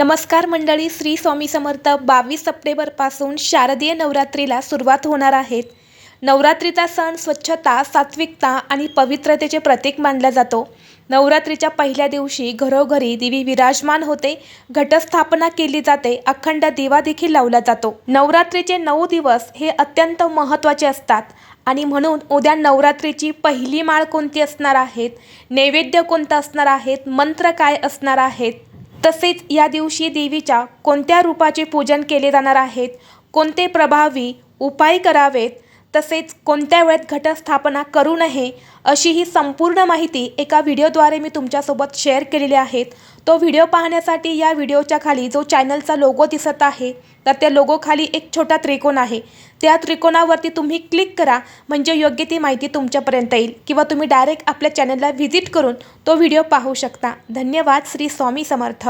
नमस्कार मंडळी श्री स्वामी समर्थ बावीस सप्टेंबरपासून शारदीय नवरात्रीला सुरुवात होणार आहेत नवरात्रीचा सण स्वच्छता सात्विकता आणि पवित्रतेचे प्रतीक मानला जातो. नवरात्रीच्या पहिल्या दिवशी घरोघरी देवी विराजमान होते घटस्थापना केली जाते अखंड दिवा देखील लावला जातो. नवरात्रीचे नऊ दिवस हे अत्यंत महत्त्वाचे असतात आणि म्हणून उद्या नवरात्रीची पहिली माळ कोणती असणार आहेत नैवेद्य कोणतं असणार आहेत मंत्र काय असणार आहेत तसेच या दिवशी देवीच्या कोणत्या रूपाचे पूजन केले जाणार आहेत कोणते प्रभावी उपाय करावेत तसेच कोणत्या वेळेत घटस्थापना करू नये अशी ही संपूर्ण माहिती एका व्हिडिओद्वारे मी तुमच्यासोबत शेअर केलेली आहेत. तो व्हिडिओ पाहण्यासाठी या व्हिडिओच्या खाली जो चॅनलचा लोगो दिसत आहे तर त्या लोगोखाली एक छोटा त्रिकोण आहे. त्या त्रिकोणावरती तुम्ही क्लिक करा म्हणजे योग्य ती माहिती तुमच्यापर्यंत येईल किंवा तुम्ही डायरेक्ट आपल्या चॅनलला व्हिजिट करून तो व्हिडिओ पाहू शकता. धन्यवाद. श्री स्वामी समर्थ.